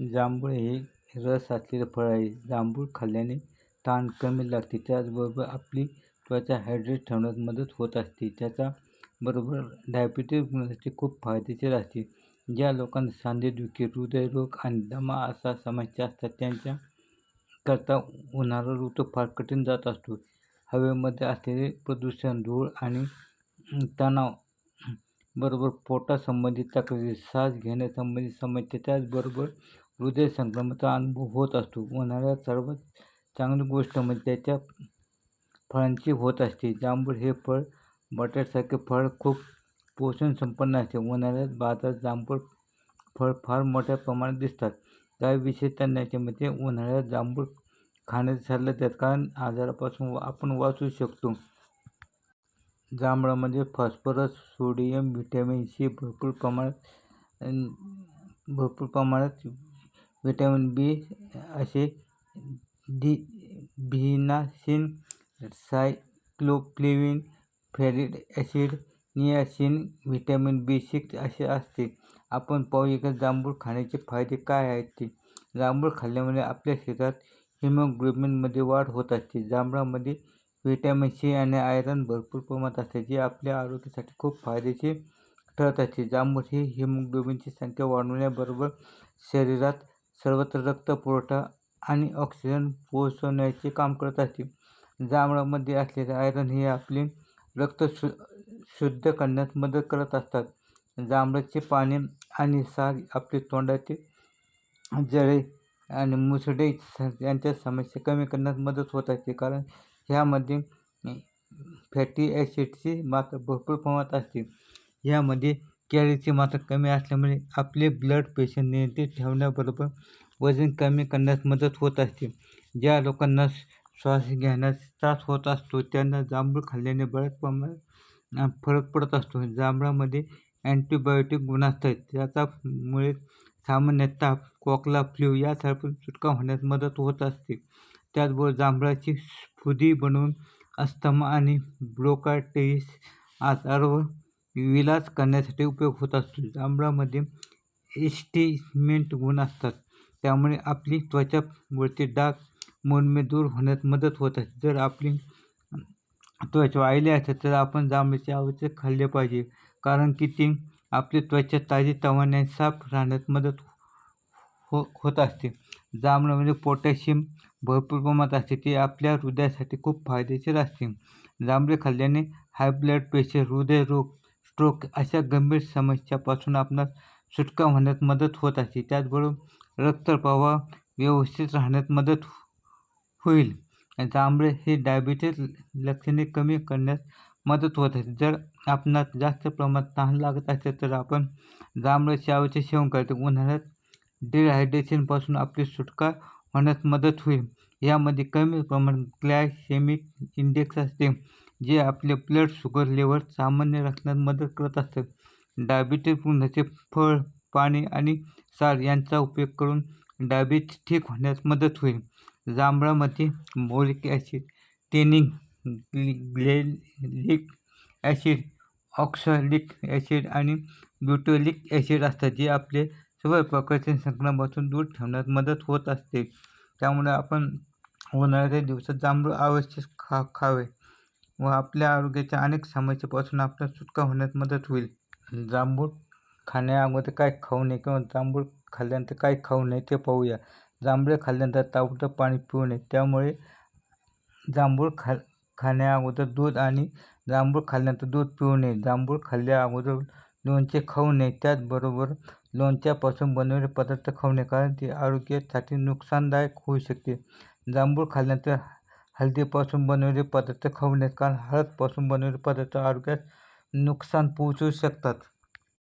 जांभूळ हे रस असलेले फळ आहे. जांभूळ खाल्ल्याने ताण कमी लागते. त्याचबरोबर आपली त्वचा हायड्रेट ठेवण्यात मदत होत असते. त्याचा बरोबर डायबिटीज रुग्णासाठी खूप फायदेशीर असते. ज्या लोकांना सांधेदुखी हृदयरोग आणि दमा असा समस्या असतात त्यांच्या करता उन्हाळा ऋतू फार कठीण जात असतो. हवेमध्ये असलेले प्रदूषण धूळ आणि तणाव बरोबर पोटासंबंधित तक्रारी श्वास घेण्यासंबंधित समस्या त्याचबरोबर हृदय संक्रमणाचा अनुभव होत असतो. उन्हाळ्यात सर्वात चांगली गोष्ट म्हणजे त्याच्या फळांची होत असते. जांभूळ हे फळ बटाट्यासारखे फळ खूप पोषणसंपन्न असते. उन्हाळ्यात बाजारात जांभूळ फळ फार मोठ्या प्रमाणात दिसतात. काही विशेष तज्ज्ञांच्या मते उन्हाळ्यात जांभूळ खाण्याचा सल्ला देतात कारण आजारापासून आपण वाचू शकतो. जांभळामध्ये फॉस्फरस सोडियम व्हिटॅमिन सी भरपूर प्रमाणात भरपूर प्रमाणात व्हिटॅमिन बी असे डी व्हिनासिन सायक्लोफ्लेविन फॅरिड acid niacin vitamin B six असे असते. आपण पाहू की जांभूळ खाण्याचे फायदे काय आहेत ते. जांभूळ खाल्ल्यामुळे आपल्या शरीरात हिमोग्लोबिनमध्ये वाढ होत असते. जांभळामध्ये व्हिटॅमिन सी आणि आयरन भरपूर प्रमाणात असते जे आपल्या आरोग्यासाठी खूप फायदेशीर ठरत असते. जांभूळ ही हिमोग्लोबिनची संख्या वाढवण्याबरोबर शरीरात सर्वत्र रक्तपुरवठा आणि ऑक्सिजन पोहोचवण्याचे काम करत असते. जांभळामध्ये असलेले आयरन हे आपले रक्त शु शुद्ध करण्यात मदत करत असतात. जांभळाचे पाने आणि साल आपले तोंडाचे जळे आणि मुसडे यांच्या समस्या कमी करण्यात मदत होत असते. कारण ह्यामध्ये फॅटी ॲसिडची मात्रा भरपूर प्रमाणात असते. ह्यामध्ये कॅलरीची मात्रा कमी असल्यामुळे आपले ब्लड प्रेशर नियंत्रित ठेवण्याबरोबर वजन कमी करण्यास मदत होत असते. ज्या लोकांना श्वास घेण्यास त्रास होत असतो त्यांना जांभूळ खाल्ल्याने बऱ्याच प्रमाणात फरक पडत असतो. जांभळामध्ये अँटीबायोटिक गुण असतात. त्याच्यामुळे सामान्यतः कोकला फ्ल्यू यासारखी सुटका होण्यास मदत होत असते. त्याचबरोबर जांभळाची स्फुदी बनवून अस्थमा आणि ब्रोकाटेस आजारावर विलाज करण्यासाठी उपयोग होत असतो. जांभळामध्ये एस्टिमेंट गुण असतात. त्यामुळे आपली त्वचावरचे डाग मुरमे दूर होण्यास मदत होत असते. जर आपली त्वचा वाळली असेल तर आपण जांभळाचे आवश्यक खाल्ले पाहिजे कारण की ते आपली त्वचा ताजीतवाने साफ राहण्यास मदत हो होत असते. जांभळामध्ये पोटॅशियम भरपूर प्रमाणात असते. ते आपल्या हृदयासाठी खूप फायदेशीर असते. जांभळे खाल्ल्याने हाय ब्लड प्रेशर हृदयरोग स्ट्रोक अशा गंभीर समस्यापासून आपणास सुटका होण्यात मदत होत असते. त्याचबरोबर रक्तप्रवाह व्यवस्थित राहण्यात मदत होईल. जांभळे हे डायबिटीज लक्षणे कमी करण्यास मदत होत असते. जर आपणास जास्त प्रमाणात तहान लागत असेल तर आपण जांभळे चावीचे सेवन करते. उन्हाळ्यात डिहायड्रेशनपासून आपली सुटका होण्यास मदत होईल. यामध्ये कमी प्रमाणात ग्लायसेमिक इंडेक्स असते. जे आपले ब्लड शुगर लेवल सामान्य राखण्यात मदत करत असतात. डायबिटीज रुग्णाचे फळ पाने आणि साल यांचा उपयोग करून डायबिटीज ठीक होण्यास मदत होईल. जांभळामध्ये malic acid tannin gallic acid oxalic acid आणि ब्युटोलिक ॲसिड असतात जे आपले सर्व प्रकारचे संक्रमणापासून दूर ठेवण्यात मदत होत असते. त्यामुळे आपण उन्हाळ्याच्या दिवसात जांभूळ अवश्य खा खावे. व आपल्या आरोग्याच्या अनेक समस्येपासून आपल्याला सुटका होण्यात मदत होईल. जांभूळ खाण्याअगोदर काय खाऊ नये किंवा जांभूळ खाल्ल्यानंतर काय खाऊ नये ते पाहूया. जांभळे खाल्ल्यानंतर ताबडतोब पाणी पिऊ नये. त्यामुळे जांभूळ खा खाण्याअगोदर दूध आणि जांभूळ खाल्ल्यानंतर दूध पिऊ नये. जांभूळ खाल्ल्या अगोदर लोणचे खाऊ नये. त्याचबरोबर लोणच्यापासून बनवलेले पदार्थ खाऊ नये कारण ते आरोग्यासाठी नुकसानदायक होऊ शकते. जांभूळ खाल्ल्यानंतर हळदीपासून बनवलेले पदार्थ खाऊ नयेत कारण हळदपासून बनवलेले पदार्थ आरोग्यास नुकसान पोहोचवू शकतात.